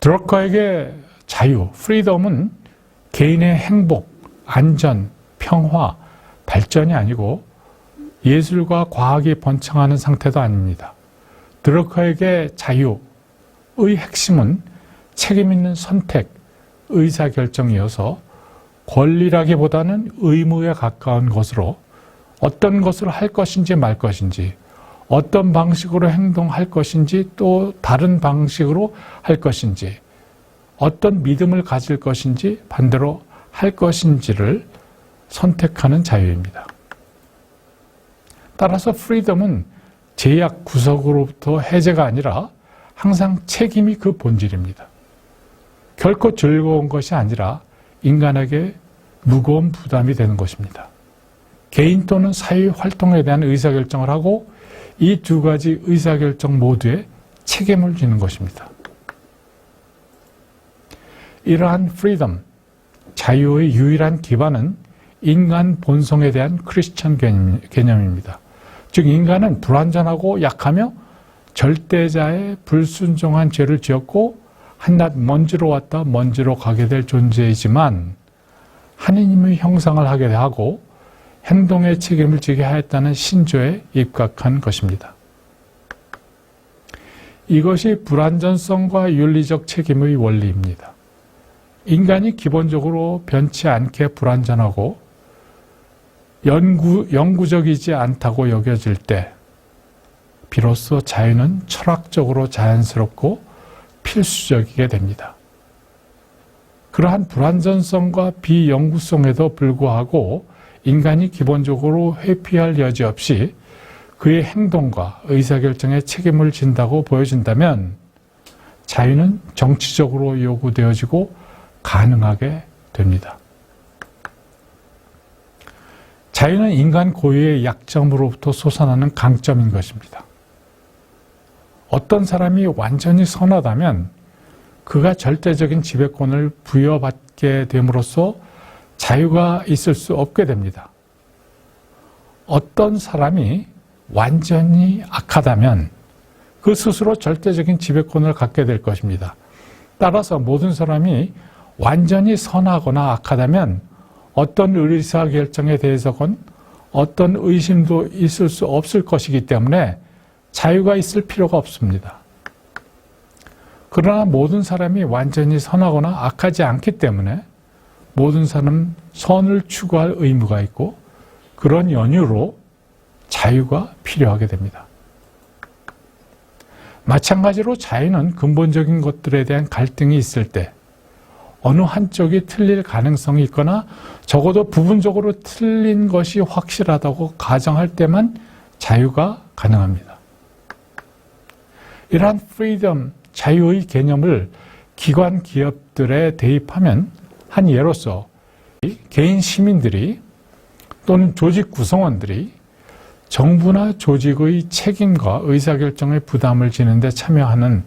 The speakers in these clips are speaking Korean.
드러커에게 자유, 프리덤은 개인의 행복, 안전, 평화, 발전이 아니고 예술과 과학이 번창하는 상태도 아닙니다. 드러커에게 자유의 핵심은 책임 있는 선택, 의사결정이어서 권리라기보다는 의무에 가까운 것으로 어떤 것을 할 것인지 말 것인지 어떤 방식으로 행동할 것인지 또 다른 방식으로 할 것인지 어떤 믿음을 가질 것인지 반대로 할 것인지를 선택하는 자유입니다. 따라서 프리덤은 제약 구석으로부터 해제가 아니라 항상 책임이 그 본질입니다. 결코 즐거운 것이 아니라 인간에게 무거운 부담이 되는 것입니다. 개인 또는 사회 활동에 대한 의사결정을 하고 이 두 가지 의사결정 모두에 책임을 지는 것입니다. 이러한 프리덤, 자유의 유일한 기반은 인간 본성에 대한 크리스천 개념입니다. 즉, 인간은 불완전하고 약하며 절대자의 불순종한 죄를 지었고 한낱 먼지로 왔다 먼지로 가게 될 존재이지만 하느님의 형상을 하게 하고 행동의 책임을 지게 하였다는 신조에 입각한 것입니다. 이것이 불완전성과 윤리적 책임의 원리입니다. 인간이 기본적으로 변치 않게 불완전하고 영구, 영구적이지 않다고 여겨질 때 비로소 자유는 철학적으로 자연스럽고 필수적이게 됩니다. 그러한 불완전성과 비영구성에도 불구하고 인간이 기본적으로 회피할 여지 없이 그의 행동과 의사결정에 책임을 진다고 보여진다면 자유는 정치적으로 요구되어지고 가능하게 됩니다. 자유는 인간 고유의 약점으로부터 솟아나는 강점인 것입니다. 어떤 사람이 완전히 선하다면 그가 절대적인 지배권을 부여받게 됨으로써 자유가 있을 수 없게 됩니다. 어떤 사람이 완전히 악하다면 그 스스로 절대적인 지배권을 갖게 될 것입니다. 따라서 모든 사람이 완전히 선하거나 악하다면 어떤 의사결정에 대해서건 어떤 의심도 있을 수 없을 것이기 때문에 자유가 있을 필요가 없습니다. 그러나 모든 사람이 완전히 선하거나 악하지 않기 때문에 모든 사람 선을 추구할 의무가 있고 그런 연유로 자유가 필요하게 됩니다. 마찬가지로 자유는 근본적인 것들에 대한 갈등이 있을 때 어느 한쪽이 틀릴 가능성이 있거나 적어도 부분적으로 틀린 것이 확실하다고 가정할 때만 자유가 가능합니다. 이러한 프리덤, 자유의 개념을 기관 기업들에 대입하면 한 예로서 개인 시민들이 또는 조직 구성원들이 정부나 조직의 책임과 의사결정의 부담을 지는데 참여하는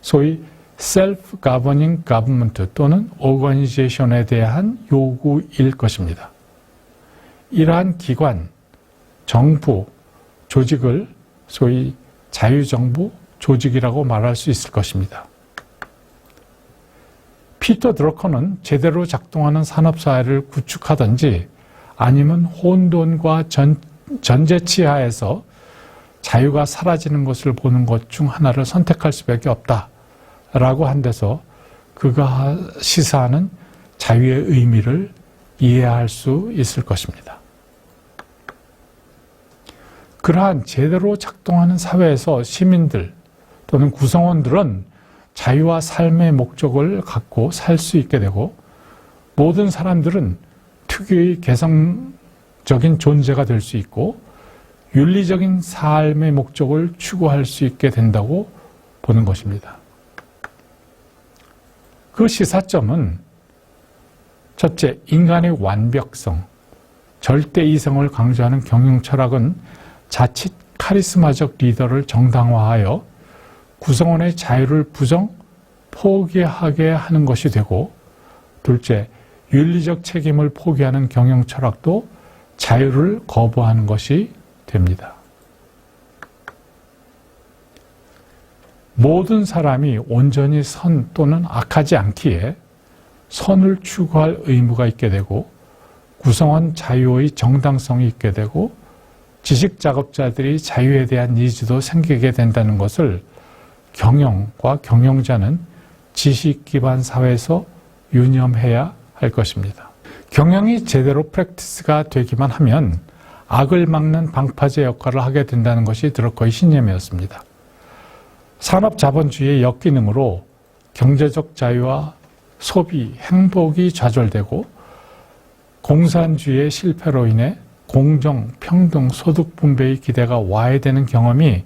소위 self-governing government 또는 organization에 대한 요구일 것입니다. 이러한 기관, 정부, 조직을 소위 자유정부 조직이라고 말할 수 있을 것입니다. 피터 드러커는 제대로 작동하는 산업사회를 구축하든지 아니면 혼돈과 전, 전제치하에서 자유가 사라지는 것을 보는 것 중 하나를 선택할 수밖에 없다 라고 한 데서 그가 시사하는 자유의 의미를 이해할 수 있을 것입니다. 그러한 제대로 작동하는 사회에서 시민들 또는 구성원들은 자유와 삶의 목적을 갖고 살 수 있게 되고 모든 사람들은 특유의 개성적인 존재가 될 수 있고 윤리적인 삶의 목적을 추구할 수 있게 된다고 보는 것입니다. 그 시사점은 첫째, 인간의 완벽성, 절대 이성을 강조하는 경영 철학은 자칫 카리스마적 리더를 정당화하여 구성원의 자유를 부정 포기하게 하는 것이 되고 둘째, 윤리적 책임을 포기하는 경영 철학도 자유를 거부하는 것이 됩니다. 모든 사람이 온전히 선 또는 악하지 않기에 선을 추구할 의무가 있게 되고 구성원 자유의 정당성이 있게 되고 지식 작업자들이 자유에 대한 니즈도 생기게 된다는 것을 경영과 경영자는 지식 기반 사회에서 유념해야 할 것입니다. 경영이 제대로 프랙티스가 되기만 하면 악을 막는 방파제 역할을 하게 된다는 것이 드러커의 신념이었습니다. 산업 자본주의의 역기능으로 경제적 자유와 소비, 행복이 좌절되고 공산주의의 실패로 인해 공정, 평등, 소득 분배의 기대가 와해되는 경험이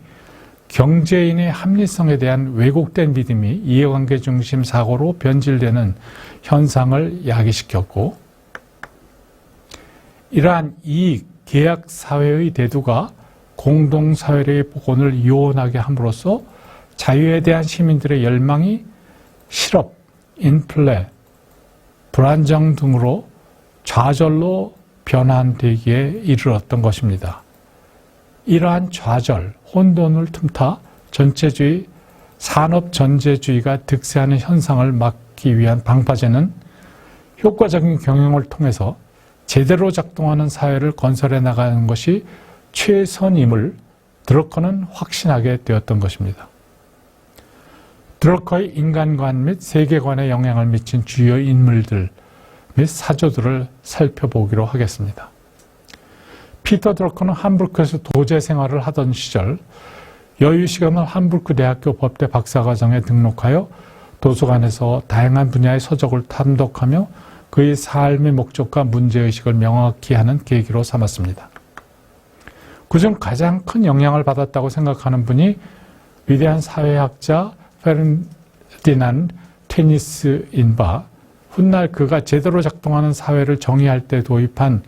경제인의 합리성에 대한 왜곡된 믿음이 이해관계 중심 사고로 변질되는 현상을 야기시켰고 이러한 이익, 계약 사회의 대두가 공동사회의 복원을 요원하게 함으로써 자유에 대한 시민들의 열망이 실업, 인플레, 불안정 등으로 좌절로 변환되기에 이르렀던 것입니다. 이러한 좌절, 혼돈을 틈타 전체주의, 산업 전제주의가 득세하는 현상을 막기 위한 방파제는 효과적인 경영을 통해서 제대로 작동하는 사회를 건설해 나가는 것이 최선임을 드러커는 확신하게 되었던 것입니다. 드러커의 인간관 및 세계관에 영향을 미친 주요 인물들 및 사조들을 살펴보기로 하겠습니다. 피터 드러커는 함부르크에서 도제 생활을 하던 시절 여유 시간을 함부르크 대학교 법대 박사과정에 등록하여 도서관에서 다양한 분야의 서적을 탐독하며 그의 삶의 목적과 문제의식을 명확히 하는 계기로 삼았습니다. 그중 가장 큰 영향을 받았다고 생각하는 분이 위대한 사회학자 페르디난 테니스 인 바 훗날 그가 제대로 작동하는 사회를 정의할 때 도입한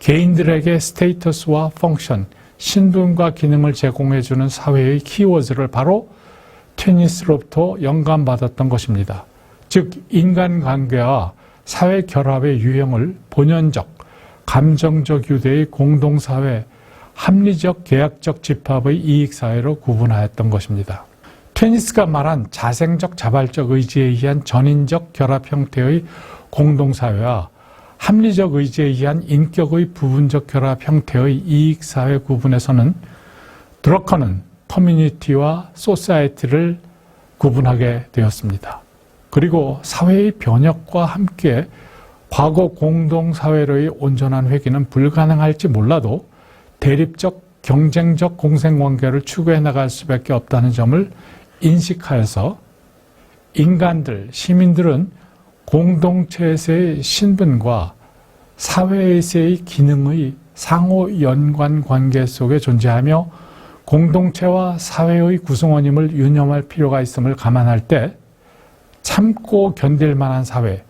개인들에게 스테이터스와 펑션, 신분과 기능을 제공해주는 사회의 키워드를 바로 테니스로부터 영감받았던 것입니다. 즉 인간관계와 사회 결합의 유형을 본연적, 감정적 유대의 공동사회, 합리적 계약적 집합의 이익사회로 구분하였던 것입니다. 테니스가 말한 자생적 자발적 의지에 의한 전인적 결합 형태의 공동사회와 합리적 의지에 의한 인격의 부분적 결합 형태의 이익사회 구분에서는 드러커는 커뮤니티와 소사이티를 구분하게 되었습니다. 그리고 사회의 변혁과 함께 과거 공동사회로의 온전한 회귀는 불가능할지 몰라도 대립적 경쟁적 공생관계를 추구해 나갈 수밖에 없다는 점을 인식하여서 인간들, 시민들은 공동체에서의 신분과 사회에서의 기능의 상호 연관 관계 속에 존재하며 공동체와 사회의 구성원임을 유념할 필요가 있음을 감안할 때 참고 견딜 만한 사회,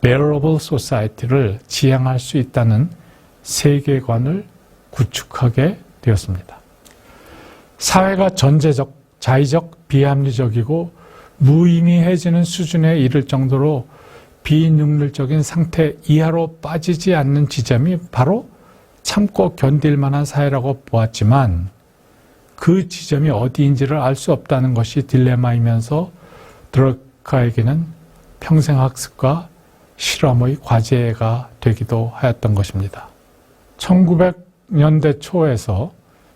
bearable society를 지향할 수 있다는 세계관을 구축하게 되었습니다. 사회가 전제적 자의적, 비합리적이고 무의미해지는 수준에 이를 정도로 비능률적인 상태 이하로 빠지지 않는 지점이 바로 참고 견딜 만한 사회라고 보았지만 그 지점이 어디인지를 알 수 없다는 것이 딜레마이면서 드러카에게는 평생 학습과 실험의 과제가 되기도 하였던 것입니다. 1900년대 초에서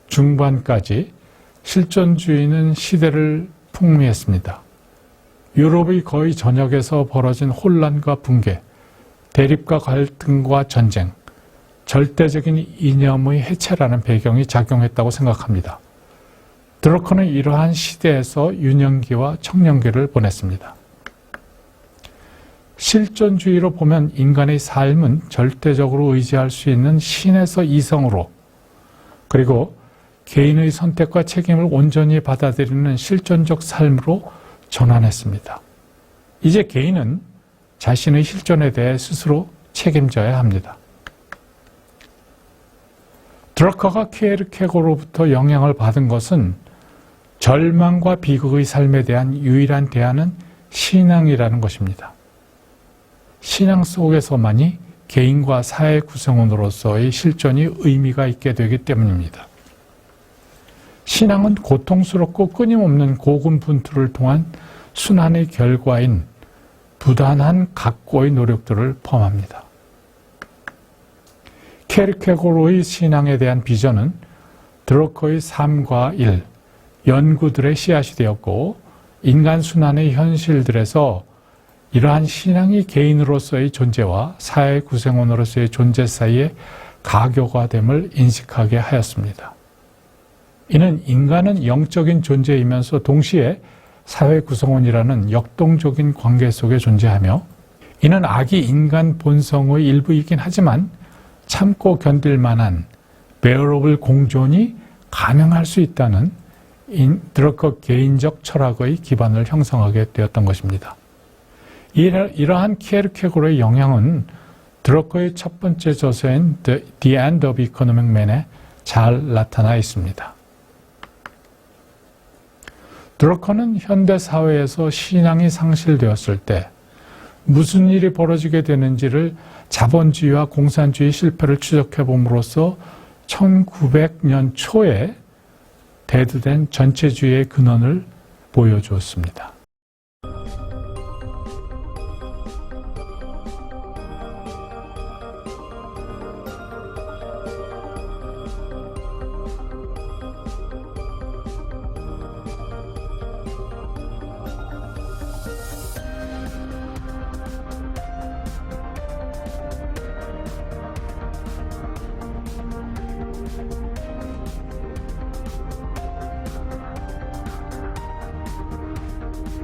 중반까지 실존주의는 시대를 풍미했습니다. 유럽의 거의 전역에서 벌어진 혼란과 붕괴, 대립과 갈등과 전쟁, 절대적인 이념의 해체라는 배경이 작용했다고 생각합니다. 드러커는 이러한 시대에서 유년기와 청년기를 보냈습니다. 실존주의로 보면 인간의 삶은 절대적으로 의지할 수 있는 신에서 이성으로 그리고 개인의 선택과 책임을 온전히 받아들이는 실존적 삶으로 전환했습니다. 이제 개인은 자신의 실존에 대해 스스로 책임져야 합니다. 드러커가 키에르케고로부터 영향을 받은 것은 절망과 비극의 삶에 대한 유일한 대안은 신앙이라는 것입니다. 신앙 속에서만이 개인과 사회 구성원으로서의 실존이 의미가 있게 되기 때문입니다. 신앙은 고통스럽고 끊임없는 고군분투를 통한 순환의 결과인 부단한 각고의 노력들을 포함합니다. 케르케고르의 신앙에 대한 비전은 드로커의 삶과 일, 연구들의 씨앗이 되었고 인간 순환의 현실들에서 이러한 신앙이 개인으로서의 존재와 사회 구성원으로서의 존재 사이에 가교화됨을 인식하게 하였습니다. 이는 인간은 영적인 존재이면서 동시에 사회 구성원이라는 역동적인 관계 속에 존재하며 이는 악이 인간 본성의 일부이긴 하지만 참고 견딜 만한 bearable 공존이 가능할 수 있다는 드러커 개인적 철학의 기반을 형성하게 되었던 것입니다. 이러한 키에르케고르의 영향은 드러커의 첫 번째 저서인 The End of Economic Man에 잘 나타나 있습니다. 드러커는 현대 사회에서 신앙이 상실되었을 때 무슨 일이 벌어지게 되는지를 자본주의와 공산주의 실패를 추적해 봄으로써 1900년 초에 대두된 전체주의의 근원을 보여주었습니다.